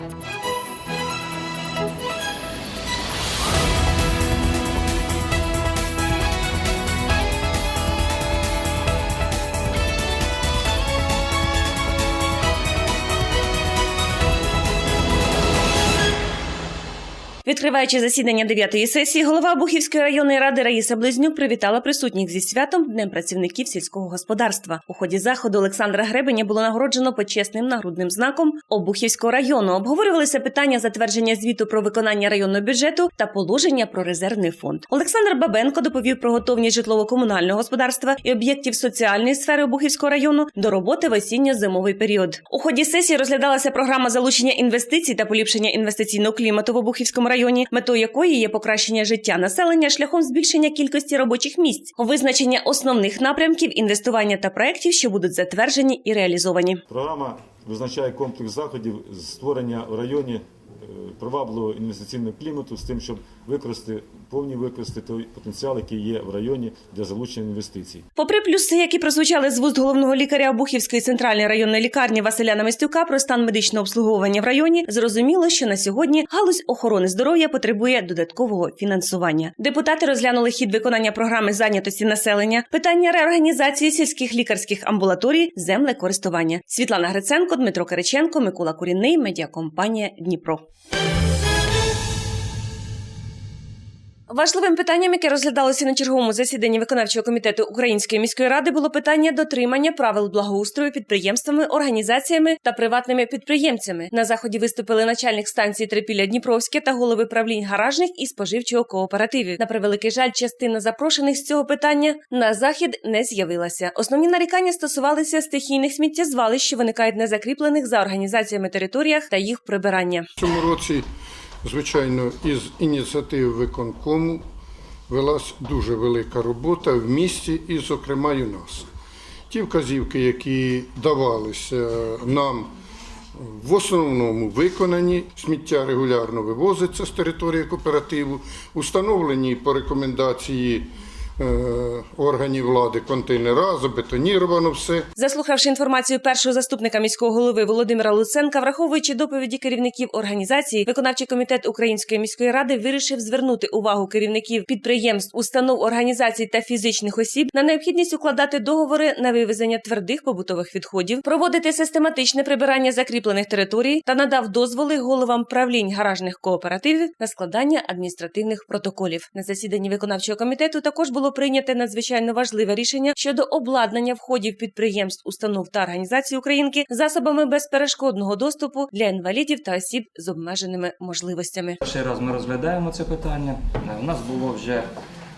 Thank you. Відкриваючи засідання дев'ятої сесії, голова Бухівської районної ради Раїса Близнюк привітала присутніх зі святом Днем працівників сільського господарства. У ході заходу Олександра Гребеня було нагороджено почесним нагрудним знаком Обухівського району. Обговорювалися питання затвердження звіту про виконання районного бюджету та положення про резервний фонд. Олександр Бабенко доповів про готовність житлово-комунального господарства і об'єктів соціальної сфери Обухівського району до роботи в осінньо-зимовий період. У ході сесії розглядалася програма залучення інвестицій та поліпшення інвестиційного клімату в Обухівському районі, метою якої є покращення життя населення шляхом збільшення кількості робочих місць, визначення основних напрямків інвестування та проєктів, що будуть затверджені і реалізовані. Програма визначає комплекс заходів з створення в районі е, привабливого інвестиційного клімату з тим, щоб використати повні використати потенціал, який є в районі для залучення інвестицій. Попри плюси, які прозвучали з вуст головного лікаря Обухівської центральної районної лікарні Василя Намистюка про стан медичного обслуговування в районі, зрозуміло, що на сьогодні галузь охорони здоров'я потребує додаткового фінансування. Депутати розглянули хід виконання програми зайнятості населення, питання реорганізації сільських лікарських амбулаторій, землекористування. Світлана Гриценко, Дмитро Кириченко, Микола Курінний, медіакомпанія Дніпро. Важливим питанням, яке розглядалося на черговому засіданні виконавчого комітету Української міської ради, було питання дотримання правил благоустрою підприємствами, організаціями та приватними підприємцями. На заході виступили начальник станції Трипілля Дніпровське та голови правлінь гаражних і споживчого кооперативів. На превеликий жаль, частина запрошених з цього питання на захід не з'явилася. Основні нарікання стосувалися стихійних сміттєзвалищ, що виникають на закріплених за організаціями територіях та їх прибирання. В цьому році, звичайно, із ініціатив виконкому велась дуже велика робота в місті і, зокрема, і у нас. Ті вказівки, які давалися нам в основному виконані, сміття регулярно вивозиться з території кооперативу, установлені по рекомендації органів влади контейнера, забетоніровано все. Заслухавши інформацію першого заступника міського голови Володимира Луценка, враховуючи доповіді керівників організації, виконавчий комітет Української міської ради вирішив звернути увагу керівників підприємств, установ, організацій та фізичних осіб на необхідність укладати договори на вивезення твердих побутових відходів, проводити систематичне прибирання закріплених територій та надав дозволи головам правлінь гаражних кооперативів на складання адміністративних протоколів. На засіданні виконавчого комітету також було прийнято надзвичайно важливе рішення щодо обладнання входів підприємств, установ та організацій Українки засобами безперешкодного доступу для інвалідів та осіб з обмеженими можливостями. Перший раз ми розглядаємо це питання. У нас було вже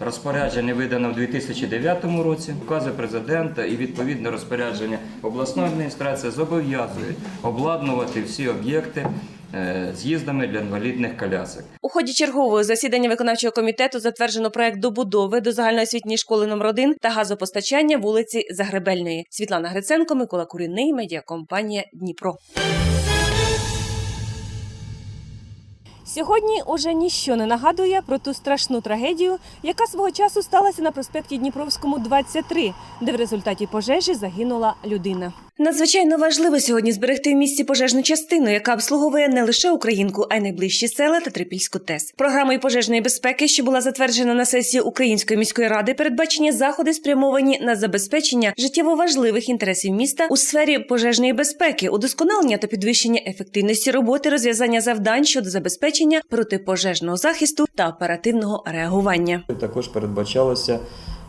розпорядження видано в 2009 році. Укази президента і відповідне розпорядження обласної адміністрації зобов'язують обладнувати всі об'єкти е, з'їздами для інвалідних колясок. У ході чергового засідання виконавчого комітету затверджено проект добудови до загальноосвітньої школи номер 1 та газопостачання вулиці Загребельної. Світлана Гриценко, Микола Курінний, медіакомпанія Дніпро. Сьогодні уже ніщо не нагадує про ту страшну трагедію, яка свого часу сталася на проспекті Дніпровському 23, де в результаті пожежі загинула людина. Надзвичайно важливо сьогодні зберегти в місті пожежну частину, яка обслуговує не лише Українку, а й найближчі села та Трипільську ТЕС. Програмою пожежної безпеки, що була затверджена на сесії Української міської ради, передбачені заходи спрямовані на забезпечення життєво важливих інтересів міста у сфері пожежної безпеки, удосконалення та підвищення ефективності роботи, розв'язання завдань щодо забезпечення протипожежного захисту та оперативного реагування. Також передбачалося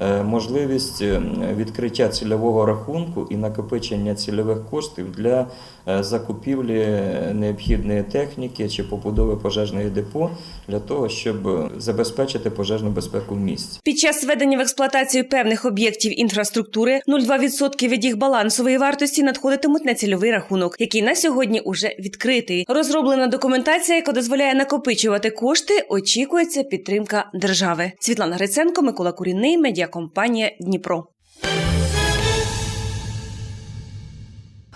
можливість е, відкриття цільового рахунку і накопичення цільових коштів для е, закупівлі необхідної техніки чи побудови пожежної депо для того, щоб забезпечити пожежну безпеку в місті. Під час введення в експлуатацію певних об'єктів інфраструктури 0,2% від їх балансової вартості надходитимуть на цільовий рахунок, який на сьогодні уже відкритий. Розроблена документація, яка дозволяє накопичувати кошти. Очікується підтримка держави. Світлана Гриценко, Микола Курінний, медіакомпанія Дніпро.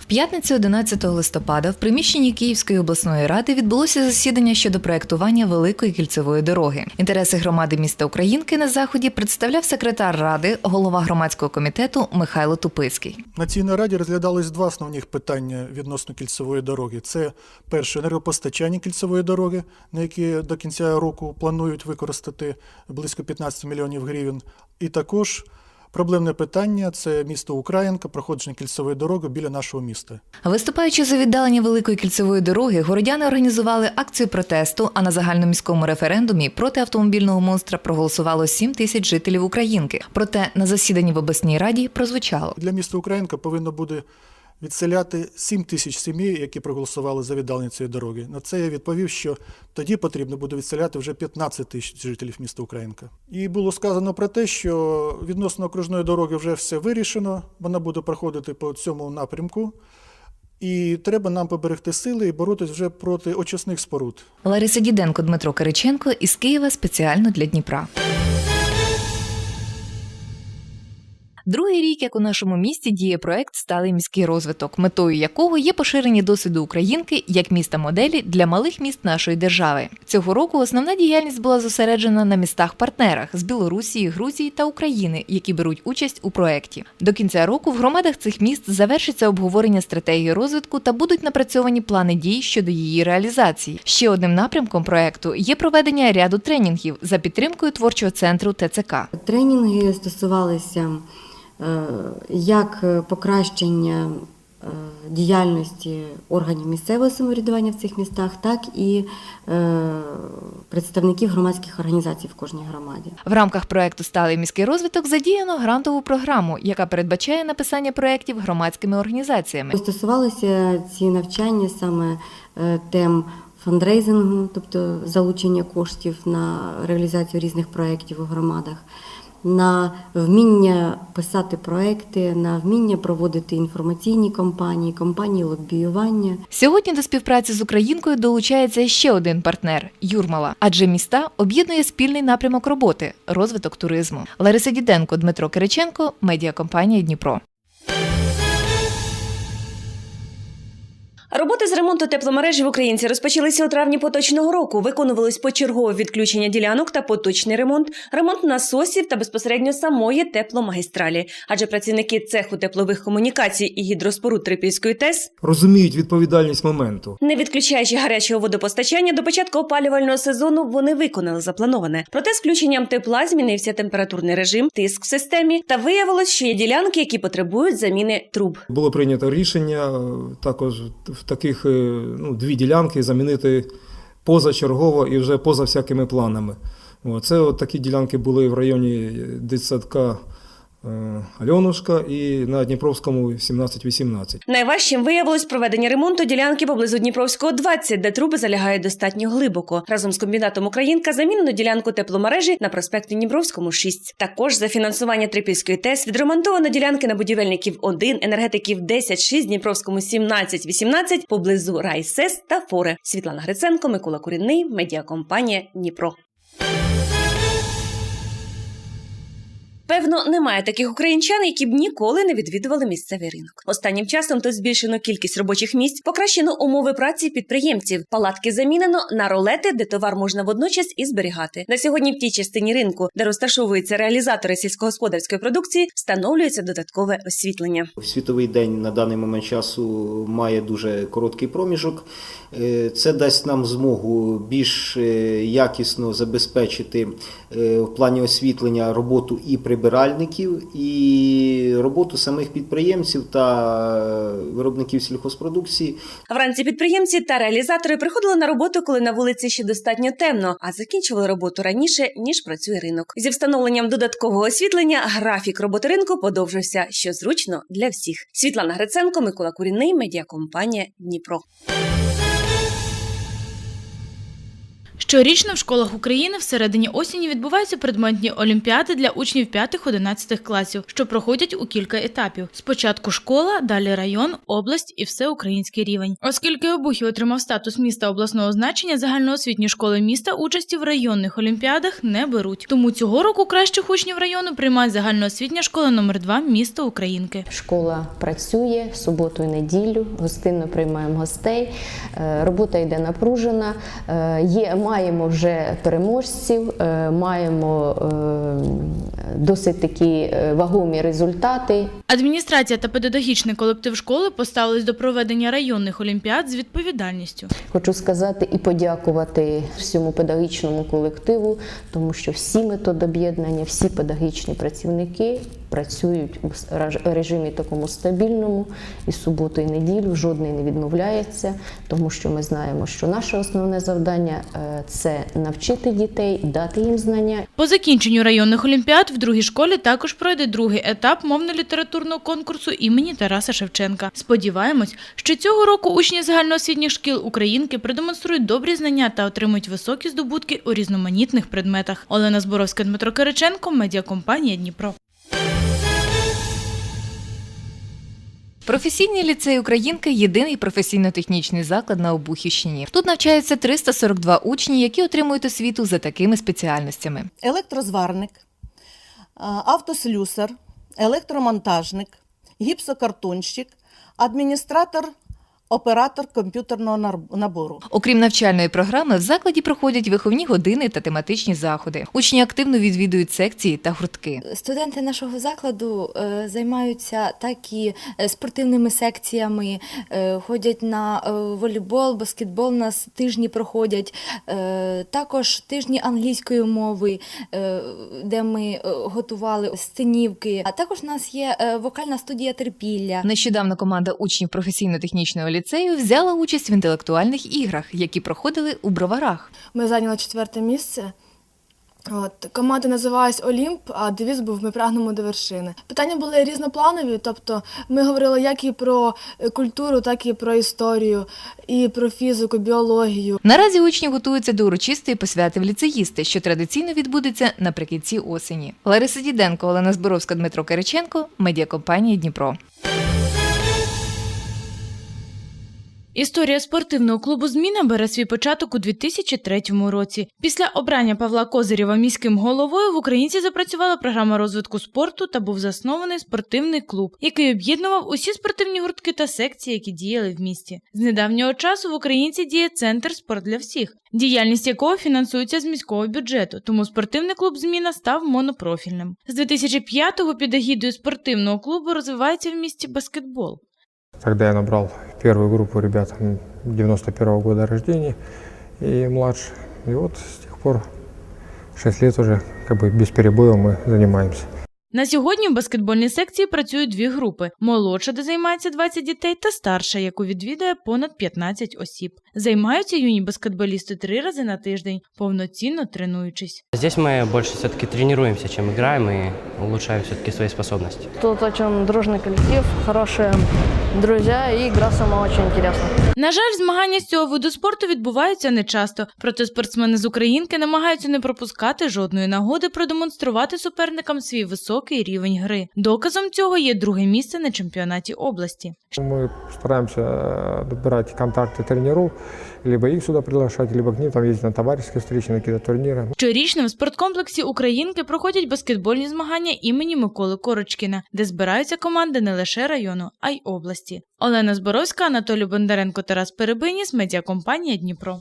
П'ятницю 11 листопада в приміщенні Київської обласної ради відбулося засідання щодо проектування великої кільцевої дороги. Інтереси громади міста Українки на заході представляв секретар ради, голова громадського комітету Михайло Тупицький. На цій нараді розглядались два основних питання відносно кільцевої дороги. Це перше енергопостачання кільцевої дороги, на які до кінця року планують використати близько 15 мільйонів гривень. І також проблемне питання це місто Українка, проходження кільцевої дороги біля нашого міста. Виступаючи за віддалення великої кільцевої дороги, городяни організували акцію протесту. А на загальноміському референдумі проти автомобільного монстра проголосувало 7 тисяч жителів Українки. Проте на засіданні в обласній раді прозвучало. Для міста Українка повинно буде відселяти 7 тисяч сімей, які проголосували за віддалення цієї дороги. На це я відповів, що тоді потрібно буде відселяти вже 15 тисяч жителів міста Українка. І було сказано про те, що відносно окружної дороги вже все вирішено, вона буде проходити по цьому напрямку. І треба нам поберегти сили і боротись вже проти очисних споруд. Лариса Діденко, Дмитро Кириченко із Києва спеціально для Дніпра. Другий рік, як у нашому місті, діє проект Сталий міський розвиток, метою якого є поширення досвіду Українки як міста моделі для малих міст нашої держави. Цього року основна діяльність була зосереджена на містах-партнерах з Білорусі, Грузії та України, які беруть участь у проекті. До кінця року в громадах цих міст завершиться обговорення стратегії розвитку та будуть напрацьовані плани дій щодо її реалізації. Ще одним напрямком проекту є проведення ряду тренінгів за підтримкою творчого центру ТЦК. Тренінги стосувалися як покращення е, діяльності органів місцевого самоврядування в цих містах, так і е, представників громадських організацій в кожній громаді. В рамках проекту Сталий міський розвиток задіяно грантову програму, яка передбачає написання проєктів громадськими організаціями. Стосувалися ці навчання саме е, тем фандрейзингу, тобто залучення коштів на реалізацію різних проєктів у громадах, на вміння писати проекти, на вміння проводити інформаційні кампанії, кампанії лобіювання. Сьогодні до співпраці з Українкою долучається ще один партнер Юрмала, адже міста об'єднує спільний напрямок роботи розвиток туризму. Лариса Діденко, Дмитро Кириченко, медіакомпанія Дніпро. Роботи з ремонту тепломережі в Українці розпочалися у травні поточного року. Виконувались почергове відключення ділянок та поточний ремонт, ремонт насосів та безпосередньо самої тепломагістралі. Адже працівники цеху теплових комунікацій і гідроспоруд Трипільської ТЕС, розуміють відповідальність моменту. не відключаючи гарячого водопостачання до початку опалювального сезону, вони виконали заплановане. Проте з включенням тепла змінився температурний режим, тиск в системі, та виявилось, що є ділянки, які потребують заміни труб. Було прийнято рішення е, також в таких е, ну, дві ділянки замінити позачергово і вже поза всякими планами. Оце Це от такі ділянки були в районі дитсадка Альонушка і на Дніпровському 17-18. Найважчим виявилось проведення ремонту ділянки поблизу Дніпровського 20, де труби залягають достатньо глибоко. Разом з комбінатом Українка замінено ділянку тепломережі на проспекті Дніпровському 6. Також за фінансування Трипільської ТЕС відремонтовано ділянки на будівельників 1, енергетиків 10, 6, Дніпровському 17, 18, поблизу Райсес та Форе. Світлана Гриценко, Микола Курінний, медіакомпанія Дніпро. Певно, немає таких українчан, які б ніколи не відвідували місцевий ринок. Останнім часом тут збільшено кількість робочих місць, покращено умови праці підприємців. Палатки замінено на ролети, де товар можна водночас і зберігати. На сьогодні в тій частині ринку, де розташовуються реалізатори сільськогосподарської продукції, встановлюється додаткове освітлення. Світовий день на даний момент часу має дуже короткий проміжок. Е, Це дасть нам змогу більш е, якісно забезпечити е, в плані освітлення роботу і прибиральників, і роботу самих підприємців та виробників сільхозпродукції. Вранці підприємці та реалізатори приходили на роботу, коли на вулиці ще достатньо темно, а закінчували роботу раніше ніж працює ринок. Зі встановленням додаткового освітлення графік роботи ринку подовжився, що зручно для всіх. Світлана Гриценко, Микола Курінний, медіакомпанія Дніпро. Щорічно в школах України всередині осені відбуваються предметні олімпіади для учнів 5-11 класів, що проходять у кілька етапів. Спочатку школа, далі район, область і всеукраїнський рівень. Оскільки Обухів отримав статус міста обласного значення, загальноосвітні школи міста участі в районних олімпіадах не беруть. Тому цього року кращих учнів району приймає загальноосвітня школа номер 2 міста Українки. Школа працює суботу і неділю, гостинно приймаємо гостей. е, Робота йде напружена. е, Є, маємо вже переможців, е, маємо е, досить такі е, вагомі результати. Адміністрація та педагогічний колектив школи поставились до проведення районних олімпіад з відповідальністю. Хочу сказати і подякувати всьому педагогічному колективу, тому що всі методи об'єднання, всі педагогічні працівники працюють у режимі такому стабільному і суботу, і неділю жодний не відмовляється, тому що ми знаємо, що наше основне завдання е, це навчити дітей, дати їм знання По закінченню районних олімпіад в другій школі також пройде другий етап мовно-літературного конкурсу імені Тараса Шевченка. Сподіваємось, що цього року учні загальноосвітніх шкіл Українки продемонструють добрі знання та отримують високі здобутки у різноманітних предметах. Олена Зборовська, Дмитро Кириченко, медіакомпанія Дніпро. Професійний ліцей Українки єдиний професійно-технічний заклад на Обухівщині. Тут навчаються 342 учні, які отримують освіту за такими спеціальностями. електрозварник, автослюсар, електромонтажник, гіпсокартонщик, адміністратор, оператор комп'ютерного набору. Окрім навчальної програми, в закладі проходять виховні години та тематичні заходи. Учні активно відвідують секції та гуртки. Студенти нашого закладу е, займаються так і е, спортивними секціями, е, ходять на волейбол, баскетбол. У нас тижні проходять, також тижні англійської мови, де ми готували сценівки. А також у нас є вокальна студія терпілля. Нещодавно команда учнів професійно-технічного ліцею взяла участь в інтелектуальних іграх, які проходили у броварах. Ми зайняли четверте місце. От, команда називалась Олімп, а девіз був Ми прагнемо до вершини. Питання були різнопланові, тобто ми говорили як і про е, культуру, так і про історію, і про фізику, біологію. Наразі учні готуються до урочистої посвяти в ліцеїсти, що традиційно відбудеться наприкінці осені. Лариса Діденко, Олена Зборовська, Дмитро Кириченко, медіакомпанія Дніпро. Історія спортивного клубу Зміна бере свій початок у 2003 році. Після обрання Павла Козирєва міським головою в Українці запрацювала програма розвитку спорту та був заснований спортивний клуб, який об'єднував усі спортивні гуртки та секції, які діяли в місті. З недавнього часу в Українці діє центр спорт для всіх, діяльність якого фінансується з міського бюджету. Тому спортивний клуб Зміна став монопрофільним. З 2005-го під егідою спортивного клубу розвивається в місті баскетбол. Тогда я набрал первую группу ребят 91 -го года рождения и младше. И вот с тех пор 6 лет уже как бы без перебоя мы занимаемся. На сьогодні в баскетбольній секції працюють дві групи: молодша, де займається 20 дітей, та старша, яку відвідує понад 15 осіб. Займаються юні баскетболісти три рази на тиждень, повноцінно тренуючись. Здесь мы больше все-таки тренируемся, чем играем и улучшаем все-таки свои способности. Тут очень дружный коллектив, хорошие друзья и игра сама очень интересна. На жаль, змагання з цього виду спорту відбуваються нечасто, проте спортсмени з Українки намагаються не пропускати жодної нагоди продемонструвати суперникам свій високий рівень гри. Доказом цього є друге місце на чемпіонаті області. Мы стараемся э, добирать контакты тренеров, либо их сюда приглашать, либо к ним там ездить на товарищеские встречи, на какие-то. Щорічно в спорткомплексі Українки проходять баскетбольні змагання імені Миколи Корочкіна, де збираються команди не лише району, а й області. Олена Зборовська, Анатолій Бондаренко, Тарас Перебиніс, медіакомпанія Дніпро.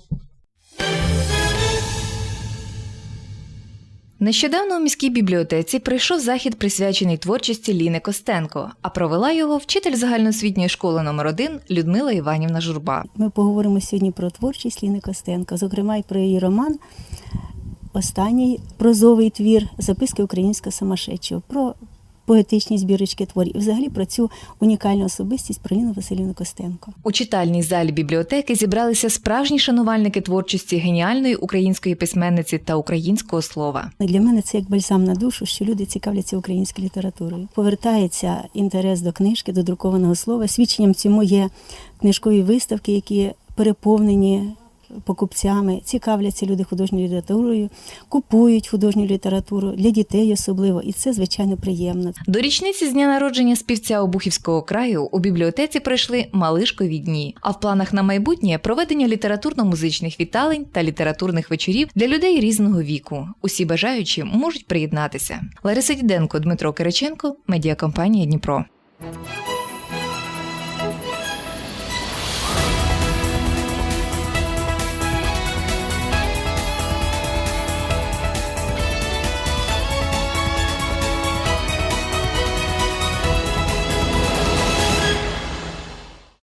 Нещодавно у міській бібліотеці прийшов захід, присвячений творчості Ліни Костенко, а провела його вчитель загальноосвітньої школи номер 1 Людмила Іванівна Журба. Ми поговоримо сьогодні про творчість Ліни Костенко, зокрема і про її роман, останній прозовий твір Записки українського самошедшого, про поетичні збірочки творів і взагалі про цю унікальну особистість про Ліну Василівну Костенко. У читальній залі бібліотеки зібралися справжні шанувальники творчості геніальної української письменниці та українського слова. Для мене це як бальзам на душу, що люди цікавляться українською літературою. Повертається інтерес до книжки, до друкованого слова. Свідченням цьому є книжкові виставки, які переповнені покупцями, цікавляться люди художньою літературою, купують художню літературу для дітей особливо, і це звичайно приємно. До річниці з дня народження співця Обухівського краю у бібліотеці пройшли малишкові дні. А в планах на майбутнє проведення літературно-музичних віталень та літературних вечорів для людей різного віку. Усі бажаючі можуть приєднатися. Лариса Діденко, Дмитро Кириченко, медіакомпанія Дніпро.